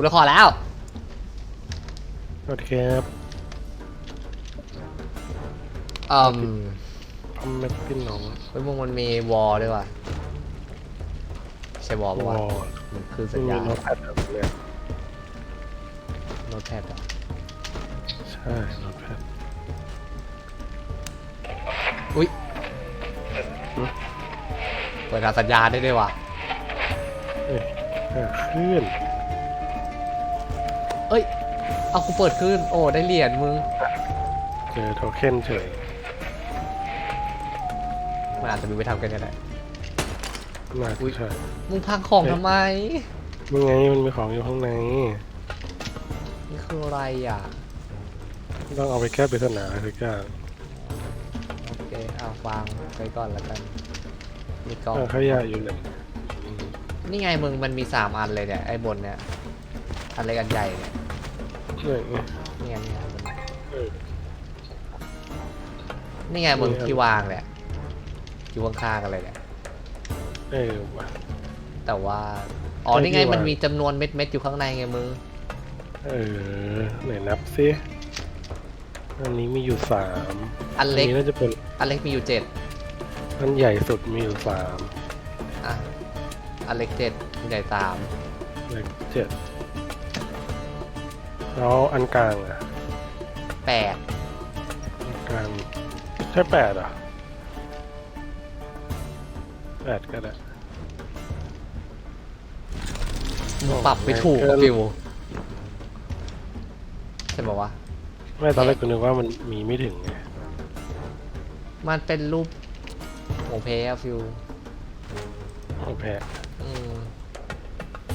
กูจะขอแล้วโอเคครับอืมพอมเม็ดพี่น้องเฮ้ยมึงมันมีวอลด้วยว่ะใช่วอลวปะอวะลมันคือสัซึ่ญงมีญาณโน้ตแพดแบบเนี้ยโน้ตแพดอะใช่โน้ตแพดอุ้ยเปิดหาสัญญาณได้ด้วยว่ะเอ้ยอะขึ้น เอ้ย เอากูเปิดขึ้น โอ้ ได้เหรียญมึง เจอโทเค็นเฉยมันอาจจะมีไปทำกันก็ได้น่าอุ๊จะยใช่มึงพังของทำไมมึงไงมันมีของอยู่ข้างใน นี่คืออะไรอะ ต้องเอาไปแก้ปริศนาอะไรสักอย่างโอเค เอาฟังไปก่อนแล้วกัน มีกล่อง เออขยะอยู่ไหนอืมนี่ไงมึงมันมีสามอันเลยเนี่ย ไอ้บนเนี่ย อันเล็กอันใหญ่เนี่ย เนี่ยเนี่ยนี่ไงนี่ไงบนเออ นี่ไงมึงนี่อันที่วางเนี่ยอยู่ข้างๆกันเลยเนี่ยเออว่ะ แต่ว่า อ๋อ นี่ไง ที่วาง มันมีจำนวนเม็ดเม็ดๆอยู่ข้างในไงมึง เออไหนนับสิอันนี้มีอยู่สามอันเล็ก นี้น่าจะเป็นอันเล็กมีอยู่เจ็ดอันใหญ่สุดมีอยู่สามอะ อันเล็กเจ็ดอันใหญ่สามเลขเจ็ด แล้วอันกลางอะแปดอันกลางใช่แปดเหรอะแปดก็ได้มึงปรับไม่ถูกเออะอฟิวใช่ปะวะ ไม่ตอนแรกกูนึกว่ามันมีไม่ถึงไงมันเป็นรูปโอเพอะฟิวโอแพดอืม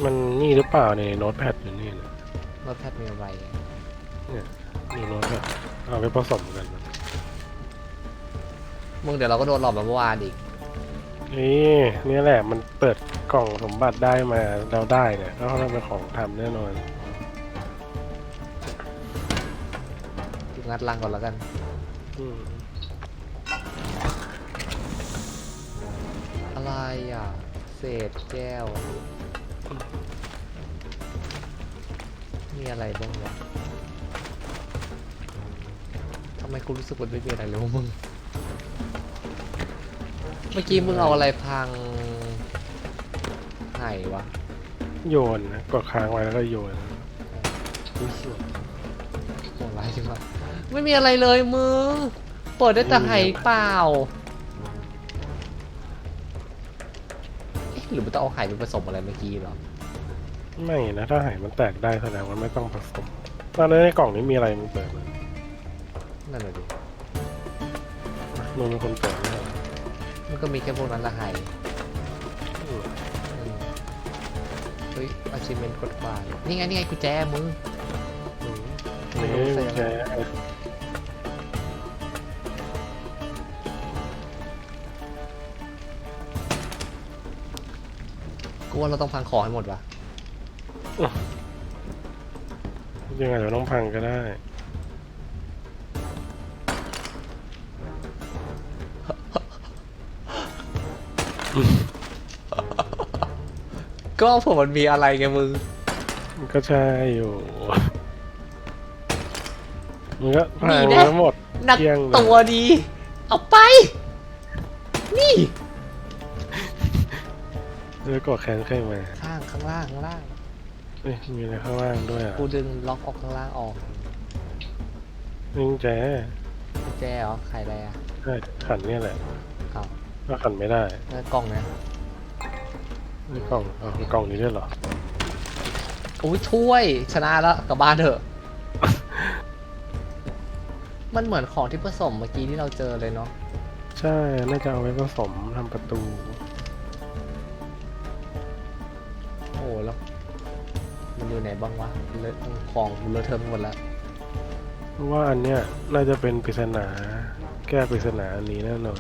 มันนี่หรือเปล่าในโน้ตแพดอยู่นี่นะ รถแพทมีอะไรอะเนี่ยมีโน้ตแพดเอาไปผสมกันนะมึงเดี๋ยวเราก็โดนหลอกแบบเมื่อวานอีก นี่นี่แหละมันเปิดกล่องสมบัติได้มาเราได้เนี่ยก็ต้องเป็นของทำแน่นอนงัดลังก่อนแล้วกัน อืมอะไรอะ เศษแก้ว มีอะไรบ้างวะทำไมกูรู้สึกว่าไม่มีอะไรเลยวะมึง เมื่อกี้มึงเอาอะไรพังไห่วะโยนนะกดค้างไว้แล้วก็โยนอุ้ยสวยโหดร้ายจริงวะไม่มีอะไรเลยมึง เปิดได้แต่ไห่เปล่าเอ๊ะหรือมันต้องเอาไห่ไปผสมอะไรเมื่อกี้เหรอ ไม่นะถ้าหายมันแตกได้แสดงว่าไม่ต้องผสมตอนนี้ในกล่องนี้มีอะไรมึงเปิดมานั่นแหละดิมึงเป็นคนเปิดเนี่ยมันก็มีแค่พวกนั้นละไห่อืมอืมเฮ้ยอาชิเมนกดบาร์นี่ไงนี่ไงกุญแจมึงอืมไม่รู้นี่ใส่อะไรแกกูว่าเราต้องพังของให้หมดว่ะ ยังไงเดี๋ยวต้องพังก็ได้ก็ผมมันมีอะไรไงมึงมันก็ใช่อยู่มึงก็พังนี่นะทั้งหมดหนักเที่ยงเลยตัวดี เอาไป นี่แล้วกดแขนใครมาข้างข้างล่างข้างล่าง เอ้ยมีอะไรข้างล่างด้วยอะกูดึงล็อกออกข้างล่างออกนี่แจกุญแจเหรอใครอะไรอะใช่ขันเนี่ยแหละเอาก็ขันไม่ได้แล้วกล่องนะนี่กล่องอ๋อมีกล่องนี้ด้วยเหรออุ้ยถ้วยชนะแล้วกลับบ้านเถอะ มันเหมือนของที่ผสมเมื่อกี้ที่เราเจอเลยเนาะ ใช่น่าจะเอาไว้ผสมทำประตู มันอยู่ไหนบ้างวะเลอะของเลอะเทอะหมดแล้วเพราะว่าอันเนี้ยน่าจะเป็นปริศนา แก้ปริศนาอันนี้แน่นอน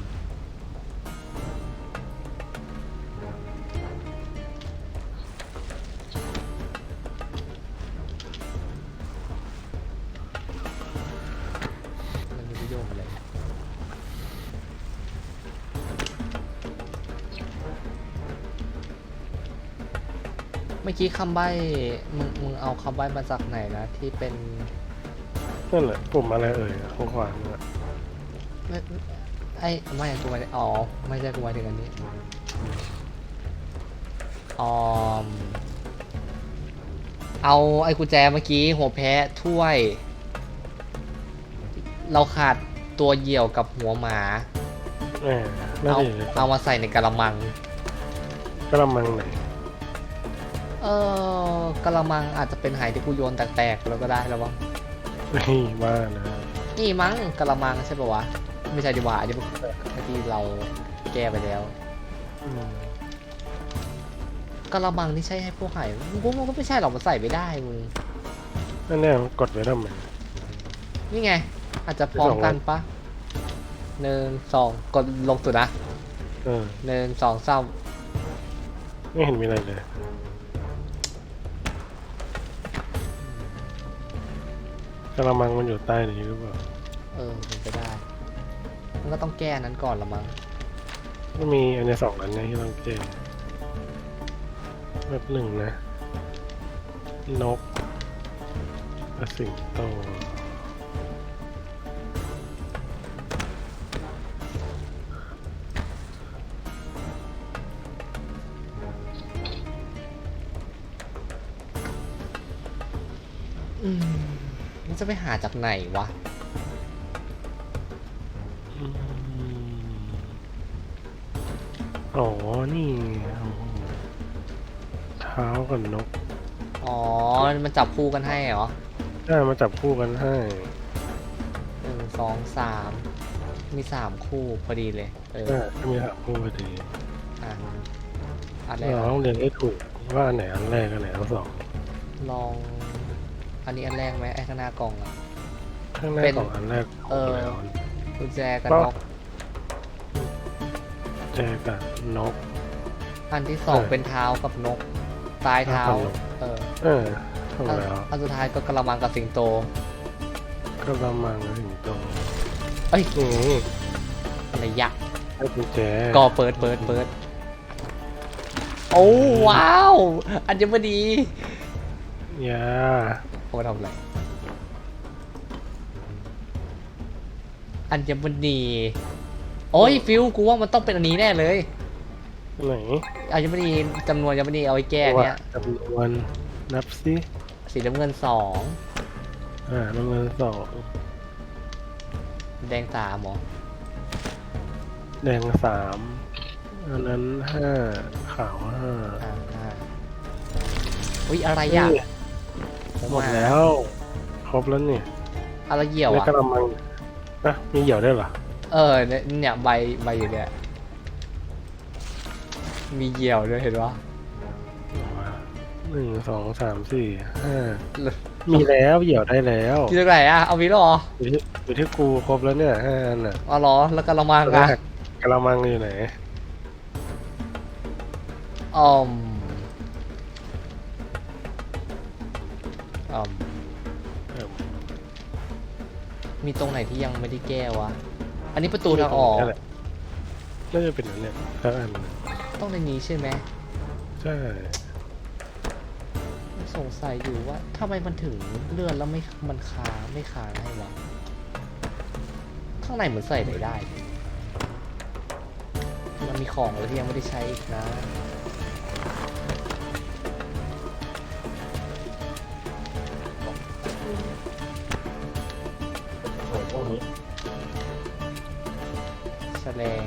เมื่อกี้คำใบ้มึงมึงเอาคำใบ้มาจากไหนนะที่เป็นนั่นแหละปุ่มอะไรเอ่ยข้างขวาเนี่ยไม่ไอ้ไม่กูไม่ได้อ๋อไม่ใช่กูหมายถึงอันนี้อ๋อมเอาไอ้กุญแจเมื่อกี้หัวแพ้ถ้วย เราขาดตัวเหยี่ยวกับหัวหมาแหมน่าเอาจะอยู่ในเอามาใส่ในกระมัง กระมังไหน เออกระมังอาจจะเป็นไหที่กูโยนแตกๆแล้วก็ได้แล้วมั้งนี่บ้านะนี่มั้งกระมังใช่ปะวะไม่ใช่ดีกว่าอันนี้มันที่เราแก้ไปแล้วอืมกระมังนี่ใช่ให้พวกไหกูมันก็ไม่ใช่หรอกมันใส่ไม่ได้มึงนั่นเนี่ยมันกดไว้ทำไมนี่ไง อาจจะพร้อมกันปะหนึ่งสองกดลงสุดนะเออหนึ่งสองสามไม่เห็นมีอะไรเลย กระมังมันอยู่ใต้นี้หรือเปล่าเออมันจะได้มันก็ต้องแก้อันนั้นก่อนละมั้งก็มีอันเนี้ยสองอันเนี้ยที่ต้องเจอแบบหนึ่งนะ นกกับสิงโตอืม มันจะไปหาจากไหนวะอืมอ๋อ นี่อ๋อเท้ากับนกอ๋อ มันจับคู่กันให้เหรอได้มาจับคู่กันให้ หนึ่งสองสามมีสามคู่พอดีเลย เออได้ก็มีสามคู่พอดีอะอันแรกเราต้องเรียนให้ถูกว่าอันไหนอันแรกอันไหนอันสองลอง อันนี้อันแรกไหมไอ้ข้างหน้ากล่องอะ ข้างหน้าเป็น ของอันแรกเออแล้วกุญแจกับก็นกแจกับนก อันที่สองเออเป็นเท้ากับนกปลายเท้า เท้ากับนก เออเออถูกอันแล้วอันสุดท้ายก็กระมังกับสิงโต ก็ประมังถึงโตเอ้ยนี่อะไรยะให้กุญแจก็เปิดเปิดเปิดโอ้ว้าว อัญมณียา โอ้ทำอะไร อัญมณีโอ้ยฟิวกูว่ามันต้องเป็นอันนี้แน่เลยไหนอัญมณีจำนวนอัญมณีเอาไว้แก้ว่าเนี่ยจำนวนนับสิสีน้ำเงินสองอ่าน้ำเงินสองแดงสามเหรอแดงสามอันนั้นห้าขาวห้าอ่าอ่าอุ้ยอะไรอะเอ้ย หมดแล้ว ครบแล้วนี่อะไรเหี่ยวแล้วอะ กระมังนะมีเหยี่ยวได้วยเหรอเออเนี่ยเนี่ยใบใบอยู่เนี่ยมีเหี่ยวด้วยเห็นปะหนึ่งสองสามสี่ห้ามีแล้วเหยี่ยวได้แล้วที่ตรงไหนอะเอามีแล้วเหรออยู่ที่อยู่ที่กูครบแล้วเนี่ยห้าอันน่ะอ๋อเหรอแล้วกระมังแรอะกกระมังอยู่ไหนอืมอืม เออมีตรงไหนที่ยังไม่ได้แก้วะ อันนี้ประตูทางออกนั่นแหละน่าจะเป็นอันเนี่ยสักอันหนึ่งต้องในนี้ใช่ไหมใช่ สงสัยอยู่ว่าทำไมมันถึงเลื่อนแล้วไม่ มันค้างไม่ค้างให้วะ ข้างในเหมือนใส่ไหนได้ มันมีของอะไรที่ยังไม่ได้ใช้อีกนะ แสดง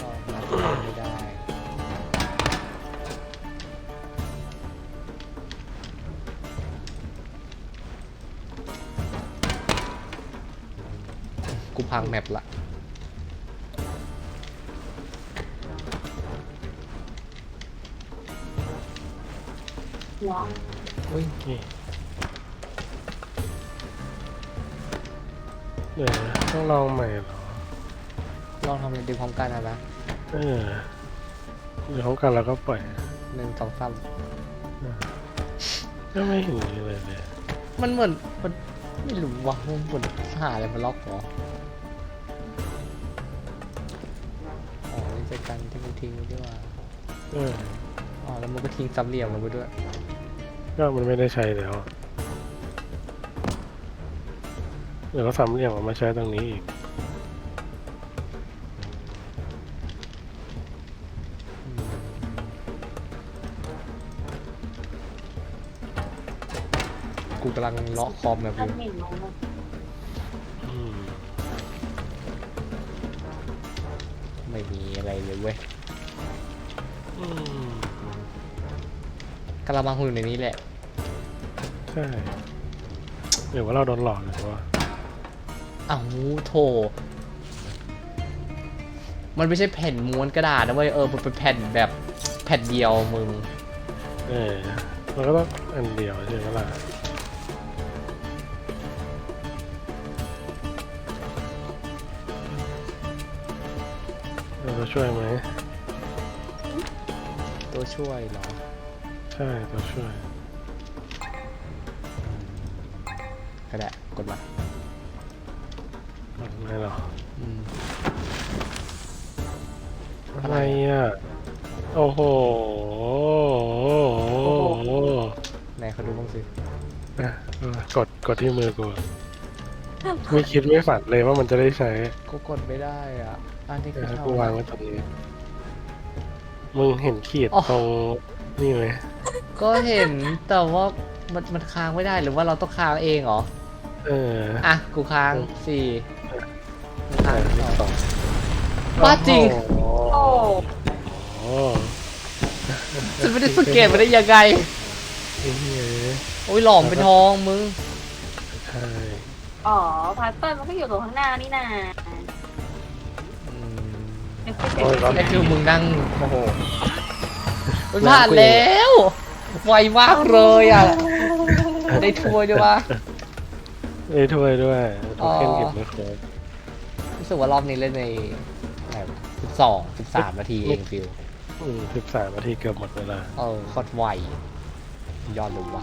ก็นับไม่ได้กูพังแมปละอุ้ยนี่เดี๋ยวนะต้องลองใหม่เหรอ ลองทำอะไรดีพร้อมกันนะนะเออเดี๋ยวของกันเราก็ปล่อยหนึ่งสองสามก็ไม่เห็นมีอะไรเลยมันเหมือนมันไม่รู้ว่ามันเหมือนหาอะไรมาล็อกเหรออ๋อนี่จะกันที่มันทิ้งไว้ด้วยว่าเอออ๋ออ๋อแล้วมันก็ทิ้งสามเหลี่ยมลงไปด้วย ก็มันไม่ได้ใช้แล้วเดี๋ยวก็สามเหลี่ยมเอามาใช้ตรงนี้อีก กูกำลังเลาะคอมแบบอท่านยู่หมิ่นลงมาอืมไม่มีอะไรเลยเว้ยอืมกระมังคงอยู่ในนี้แหละ ใช่หรือว่าเราโดนหลอกหรือว่าอ้าวโถ มันไม่ใช่แผ่นม้วนกระดาษนะเว้ยเออ มันเป็นแผ่นแบบแผ่นเดียวมึง เออมันก็ต้องอันเดียวใช่ไหมล่ะ ช่วยไหม ตัวช่วยเหรอ ใช่ตัวช่วยก็ได้กดมาไม่หรอกอืมอะไรอะ โอ้โห ไหนเขาดูบ้างสิอะเออกดกดที่มือกูอะไม่คิดไม่ฝันเลยว่ามันจะได้ใช้ก็กดไม่ได้อะ อันนี้เอคืออเท่ากูวางไว้ตรงนี้ มึงเห็นขีดอ๋อตรงนี่ไหมก็เห็นแต่ว่ามันมันค้างไม่ได้หรือว่าเราต้องค้างเองเหรอ เอออะ กูค้างสี่ค้างเลสของสองบ้าจริง โอ้โอ้โหฉันไม่ได้สังเกตมาได้ยังไง ไอ้เหี้ยโอ้ยหลอมเป็นทองมึง ใช่อ๋อพาสเตอร์มันก็อยู่ตรงข้างหน้านี่นาอืมไม่ใช่ โอ้ยร้อน นี่คือมึงนั่งโอ้โหมันผ่านแล้วไวมากเลยอะ ได้ถ้วยด้วยวะได้ถ้วยด้วยอ๋ทุอกเข่นเก็บไม่ครบรู้สึกว่ารอบนี้เล่นในสิบสองสิบสามนาทีเองฟิลสิบสามนาทีเกือบหมดเวลา เออโคตรไวยอดเลยวะ